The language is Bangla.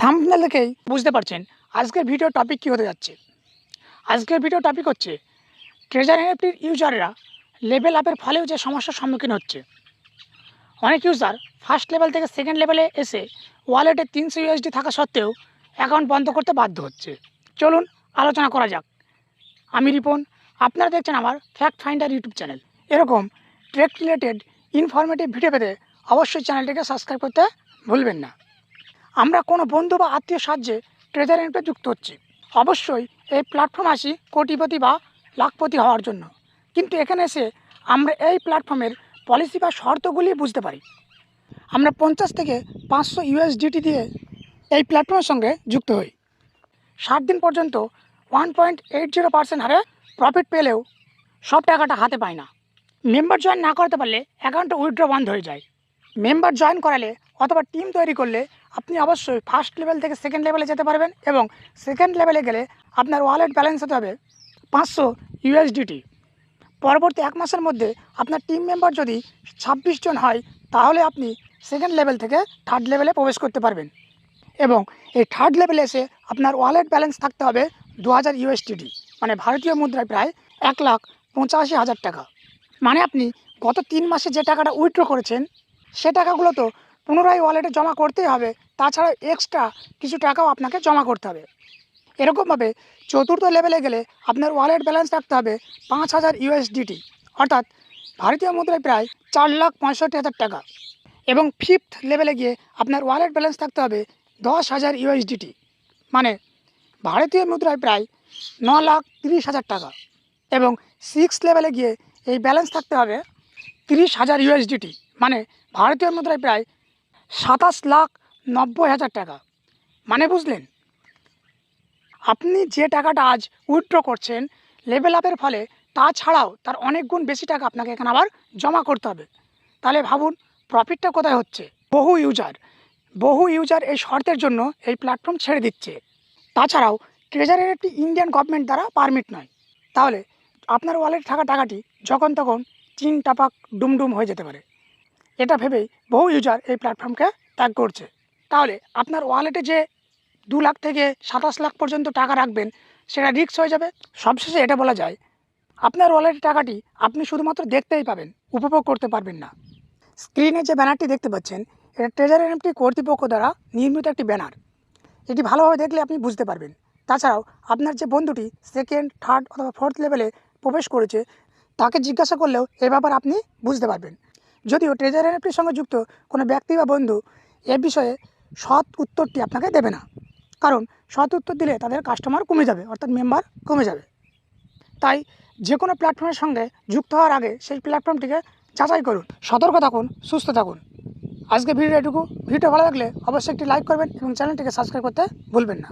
থাম্বনেল দেখেই বুঝতে পারছেন আজকের ভিডিও টপিক কী হতে যাচ্ছে। আজকের ভিডিও টপিক হচ্ছে ট্রেজার এনএফটির ইউজাররা লেভেল আপের ফলেও যে সমস্যার সম্মুখীন হচ্ছে। অনেক ইউজার ফার্স্ট লেভেল থেকে সেকেন্ড লেভেলে এসে ওয়ালেটে তিনশো ইউএসডি থাকা সত্ত্বেও অ্যাকাউন্ট বন্ধ করতে বাধ্য হচ্ছে। চলুন আলোচনা করা যাক। আমি রিপন, আপনারা দেখছেন আমার ফ্যাক্ট ফাইন্ডার ইউটিউব চ্যানেল এরকম ট্রেক রিলেটেড ইনফরমেটিভ ভিডিও পেতে অবশ্যই চ্যানেলটিকে সাবস্ক্রাইব করতে ভুলবেন না। আমরা কোনো বন্ধু বা আত্মীয় সাহায্যে ট্রেজার এন্টে যুক্ত হচ্ছি। অবশ্যই এই প্ল্যাটফর্ম আসি কোটিপতি বা লাখপতি হওয়ার জন্য। কিন্তু এখানে এসে আমরা এই প্ল্যাটফর্মের পলিসি বা শর্তগুলি বুঝতে পারি। আমরা পঞ্চাশ থেকে পাঁচশো ইউএসডিটি দিয়ে এই প্ল্যাটফর্মের সঙ্গে যুক্ত হই। ষাট দিন পর্যন্ত one point eight zero percent হারে প্রফিট পেলেও সব টাকাটা হাতে পায় না। মেম্বার জয়েন না করতে পারলে অ্যাকাউন্টে উইথড্র বন্ধ হয়ে যায়। মেম্বার জয়েন করালে অথবা টিম তৈরি করলে আপনি অবশ্যই ফার্স্ট লেভেল থেকে সেকেন্ড লেভেলে যেতে পারবেন এবং সেকেন্ড লেভেলে গেলে আপনার ওয়ালেট ব্যালেন্স হতে হবে পাঁচশো ইউএসডিটি পরবর্তী এক মাসের মধ্যে আপনার টিম মেম্বার যদি ছাব্বিশ জন হয়, তাহলে আপনি সেকেন্ড লেভেল থেকে থার্ড লেভেলে প্রবেশ করতে পারবেন এবং এই থার্ড লেভেলে এসে আপনার ওয়ালেট ব্যালেন্স থাকতে হবে দু হাজার ইউএসডিটি মানে ভারতীয় মুদ্রায় প্রায় এক লাখ পঁচাশি হাজার টাকা। মানে আপনি গত তিন মাসে যে টাকাটা উইথড্র করেছেন, সে টাকাগুলো তো পুনরায় ওয়ালেটে জমা করতেই হবে। তাছাড়া এক্সট্রা কিছু টাকাও আপনাকে জমা করতে হবে। এরকমভাবে চতুর্থ লেভেলে গেলে আপনার ওয়ালেট ব্যালেন্স রাখতে হবে পাঁচ হাজার ইউএসডিটি অর্থাৎ ভারতীয় মুদ্রায় প্রায় চার লাখ পঁয়ষট্টি হাজার টাকা। এবং ফিফথ লেভেলে গিয়ে আপনার ওয়ালেট ব্যালেন্স থাকতে হবে দশ হাজার ইউএসডিটি মানে ভারতীয় মুদ্রায় প্রায় ন লাখ তিরিশ হাজার টাকা। এবং সিক্স লেভেলে গিয়ে এই ব্যালেন্স থাকতে হবে তিরিশ হাজার ইউএসডিটি মানে ভারতীয় মুদ্রায় প্রায় সাতাশ লাখ নব্বই হাজার টাকা। মানে বুঝলেন? আপনি যে টাকাটা আজ উইথড্র করছেন লেভেল আপের ফলে তাছাড়াও তার অনেক গুণ বেশি টাকা আপনাকে এখানে আবার জমা করতে হবে। তাহলে ভাবুন প্রফিটটা কোথায় হচ্ছে? বহু ইউজার বহু ইউজার এই শর্তের জন্য এই প্ল্যাটফর্ম ছেড়ে দিচ্ছে। তাছাড়াও ট্রেজারের একটি ইন্ডিয়ান গভর্নমেন্ট দ্বারা পারমিট নয়। তাহলে আপনার ওয়ালেটে থাকা টাকাটি যখন তখন চিন টাপাক ডুমডুম হয়ে যেতে পারে। এটা ভেবেই বহু ইউজার এই প্ল্যাটফর্মকে ত্যাগ করছে। তাহলে আপনার ওয়ালেটে যে দু লাখ থেকে সাতাশ লাখ পর্যন্ত টাকা রাখবেন, সেটা রিস্ক হয়ে যাবে। সবশেষে এটা বলা যায়, আপনার ওয়ালেটের টাকাটি আপনি শুধুমাত্র দেখতেই পাবেন, উপভোগ করতে পারবেন না। স্ক্রিনে যে ব্যানারটি দেখতে পাচ্ছেন, এটা ট্রেজার এনএফটি কর্তৃপক্ষ দ্বারা নির্মিত একটি ব্যানার এটি ভালোভাবে দেখলে আপনি বুঝতে পারবেন। তাছাড়াও আপনার যে বন্ধুটি সেকেন্ড থার্ড অথবা ফোর্থ লেভেলে প্রবেশ করেছে, তাকে জিজ্ঞাসা করলেও এ ব্যাপার আপনি বুঝতে পারবেন। যদিও ট্রেজার এনএফটির সঙ্গে যুক্ত কোনো ব্যক্তি বা বন্ধু এ বিষয়ে সৎ উত্তরটি আপনাকে দেবে না। কারণ সৎ উত্তর দিলে তাদের কাস্টমার কমে যাবে, অর্থাৎ মেম্বার কমে যাবে। তাই যে কোনো প্ল্যাটফর্মের সঙ্গে যুক্ত হওয়ার আগে সেই প্ল্যাটফর্মটিকে যাচাই করুন, সতর্ক থাকুন, সুস্থ থাকুন। আজকে ভিডিও এটুকু। ভিডিও ভালো লাগলে অবশ্যই একটি লাইক করবেন এবং চ্যানেলটিকে সাবস্ক্রাইব করতে ভুলবেন না।